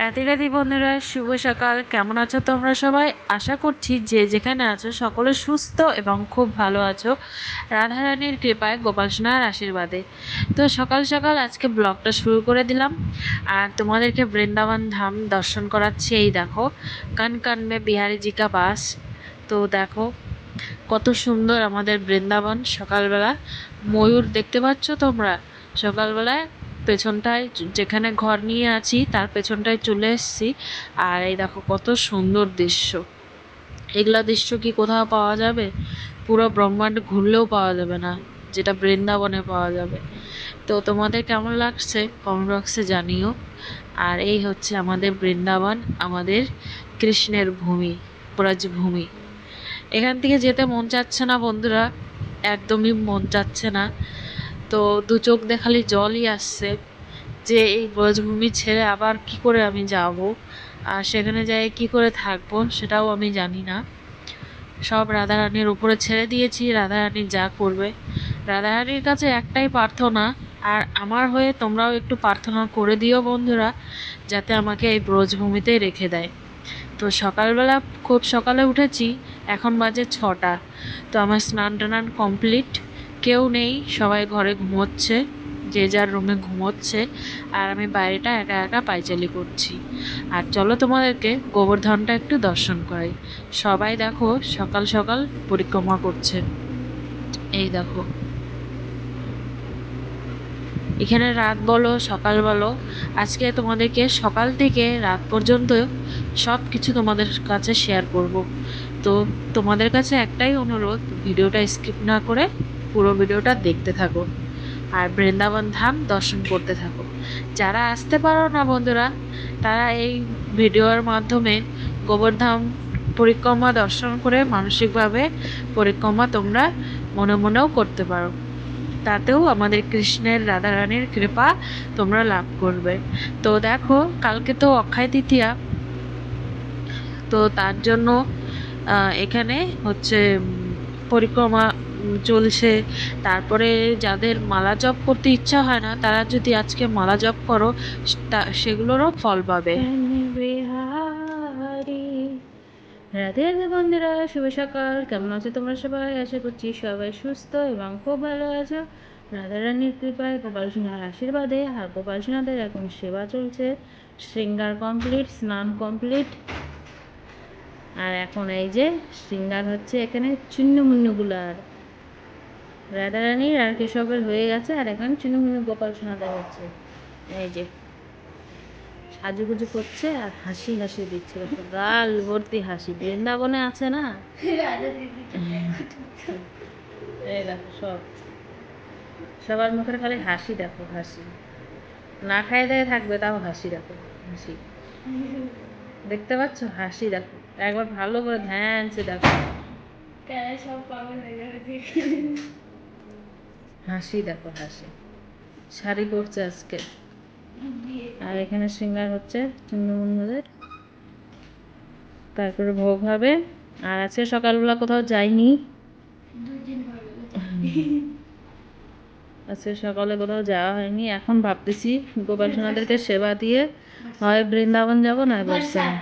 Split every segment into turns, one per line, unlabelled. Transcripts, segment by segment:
রাতে রাতে বন্ধুরা, শুভ সকাল। কেমন আছো তোমরা সবাই? আশা করছি যে যেখানে আছো সকলে সুস্থ এবং খুব ভালো আছো। রাধারানীর কৃপায় গোপাল সোনার আশীর্বাদে। তো সকাল সকাল আজকে ব্লগটা শুরু করে দিলাম। আর তোমাদেরকে বৃন্দাবন ধাম দর্শন করাচ্ছি, এই দেখো কান কান মে বিহারি জিকা বাস। তো দেখো, কত সুন্দর আমাদের বৃন্দাবন সকালবেলা। ময়ূর দেখতে পাচ্ছ তোমরা? সকালবেলায় পেছনটায় যেখানে ঘর নিয়ে আছি, তার পেছনটায় চলে এসেছি। আর এই দেখো কত সুন্দর দৃশ্য। এগুলা দৃশ্য কি কোথাও পাওয়া যাবে? পুরো ব্রহ্মাণ্ড ঘুরলেও পাওয়া যাবে না, যেটা বৃন্দাবনে পাওয়া যাবে। তো তোমাদের কেমন লাগছে? কমেন্ট বক্সে জানিও। আর এই হচ্ছে আমাদের বৃন্দাবন, আমাদের কৃষ্ণের ভূমি, ব্রজভূমি। এখান থেকে যেতে মন চাচ্ছে না বন্ধুরা, একদমই মন চাচ্ছে না। তো দু চোখ দিয়ে খালি জলই আসছে যে এই ব্রজভূমি ছেড়ে আবার কি করে আমি যাব? আর সেখানে যাই কি করে থাকব সেটাও আমি জানি না। সব রাধারানীর উপরে ছেড়ে দিয়েছি, রাধারানী যা করবে। রাধারানীর কাছে একটাই প্রার্থনা, আর আমার হয়ে তোমরাও একটু প্রার্থনা করে দিও বন্ধুরা, যাতে আমাকে এই ব্রজভূমিতেই রেখে দেয়। তো সকালবেলা খুব সকালে উঠেছি, এখন বাজে ছটা। তো আমার স্নান টানান কমপ্লিট। কেউ নেই, সবাই ঘরে ঘুমোচ্ছে, যে যার রুমে ঘুমোচ্ছে, আর আমি বাইরেটা একা একা পাইচালি করছি। আর চলো তোমাদেরকে গোবর্ধনটা একটু দর্শন করাই। সবাই দেখো, সকাল সকাল পরিক্রমা করছে। এই দেখো। এখানে রাত বলো, সকাল বলো। আজকে তোমাদেরকে সকাল থেকে রাত পর্যন্ত সব কিছু তোমাদের কাছে শেয়ার করব। তো তোমাদের কাছে একটাই অনুরোধ, ভিডিওটা স্কিপ না করে পুরো ভিডিওটা দেখতে থাকো। আর বৃন্দাবন ধাম দর্শন করতে থাকো। যারা আসতে পারো না বন্ধুরা, তারা এই ভিডিওর মাধ্যমে গোবর্ধাম পরিক্রমা দর্শন করে মানসিকভাবে পরিক্রমা তোমরা মনে মনেও করতে পারো। তাতেও আমাদের কৃষ্ণের রাধারানীর কৃপা তোমরা লাভ করবে। তো দেখো, কালকে তো অক্ষয় তৃতীয়া। তো তার জন্য এখানে হচ্ছে পরিক্রমা চলছে। তারপরে যাদের মালা জপ করতে ইচ্ছা হয় না, তারা যদি আজকে মালা জপ করো সেগুলোরও ফল পাবে। রাধে রাধে বন্ধুরা, শুভ সকাল। কেমন আছো তোমরা সবাই? আশা করছি সবাই সুস্থ এবং খুব ভালো আছো। রাধারানীর কৃপায় গোপাল সিনহার আশীর্বাদে আর গোপাল সিনহাদের এখন সেবা চলছে। শৃঙ্গার কমপ্লিট স্নান কমপ্লিট আর এখন এই যে, শৃঙ্গার হচ্ছে এখানে চুন্নমুন্নুগুলো আর রাধারানীর আর কেশবের হয়ে গেছে, আর এখন চুন্নমুন্নু গোপাল সোনাদের হচ্ছে এই যে, সাজুগুজু করছে আর হাসি হাসি দিচ্ছে। গাল ভর্তি হাসি, বৃন্দাবনে আছে না? এই দেখো সব। সবার মুখের খালি হাসি দেখো, হাসি। না খাই দেয় থাকবে, তাও হাসি দেখো, হাসি। দেখতে পাচ্ছ? হাসি দেখো। একবার ভালো করে ধ্যান সে দেখো? হাসি দেখো হাসি। শাড়ি পরছে আজকে। আর এখানে সিঙ্গার হচ্ছে চুন্নমুন্নদের তারপরে ভোগ হবে। আর আজকে সকালবেলা কোথাও যাইনি। আজকে সকালে কোথাও যাওয়া হয়নি। এখন ভাবতেছি গোপাল সোনাদেরকে সেবা দিয়ে হয় বৃন্দাবন যাব না বর্ষা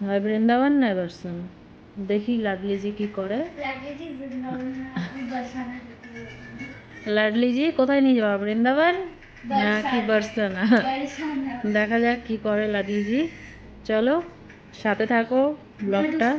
হয় বৃন্দাবন না বর্ষণ দেখি লাডলিজি কি করে। লাডলি জি কোথায় নিয়ে যাব? বৃন্দাবন? না কি বর্ষনা দেখা যাক কি করে লাডলি জি চলো সাথে থাকো ব্লগটা।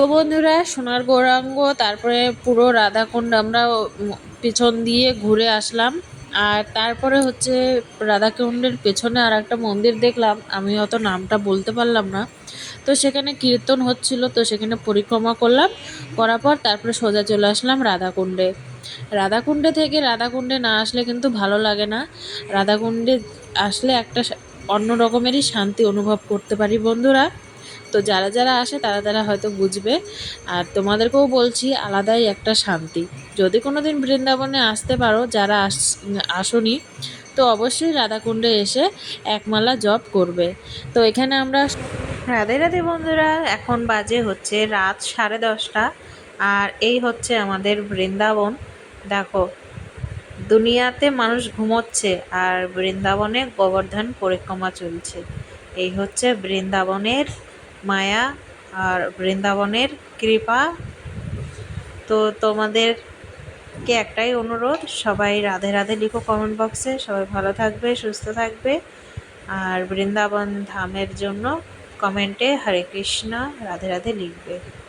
তো বন্ধুরা, সোনার গৌরাঙ্গ, তারপরে পুরো রাধাকুণ্ড, আমরা পেছন দিয়ে ঘুরে আসলাম। আর তারপরে হচ্ছে রাধাকুণ্ডের পেছনে আর একটা মন্দির দেখলাম, আমি অত নামটা বলতে পারলাম না। তো সেখানে কীর্তন হচ্ছিল, তো সেখানে পরিক্রমা করলাম, করার পর তারপরে সোজা চলে আসলাম রাধাকুণ্ডে। রাধাকুণ্ডে থেকে রাধাকুণ্ডে না আসলে কিন্তু ভালো লাগে না। রাধাকুণ্ডে আসলে একটা অন্য রকমেরই শান্তি অনুভব করতে পারি বন্ধুরা। তো যারা যারা আসে তারা তারা হয়তো বুঝবে। আর তোমাদেরকেও বলছি, আলাদাই একটা শান্তি। যদি কোনো দিন বৃন্দাবনে আসতে পারো, যারা আস, আসনি, তো অবশ্যই রাধাকুণ্ডে এসে একমালা জপ করবে। তো এখানে আমরা রাধে রাধে বন্ধুরা, এখন বাজে হচ্ছে রাত সাড়ে দশটা। আর এই হচ্ছে আমাদের বৃন্দাবন। দেখো, দুনিয়াতে মানুষ ঘুমোচ্ছে আর বৃন্দাবনে গোবর্ধন পরিক্রমা চলছে। এই হচ্ছে বৃন্দাবনের মায়া আর বৃন্দাবনের কৃপা। তো তোমাদেরকে একটাই অনুরোধ, সবাই রাধে রাধে লিখো কমেন্ট বক্সে সবাই ভালো থাকবে, সুস্থ থাকবে। আর বৃন্দাবন ধামের জন্য কমেন্টে হরে কৃষ্ণ রাধে রাধে লিখবে।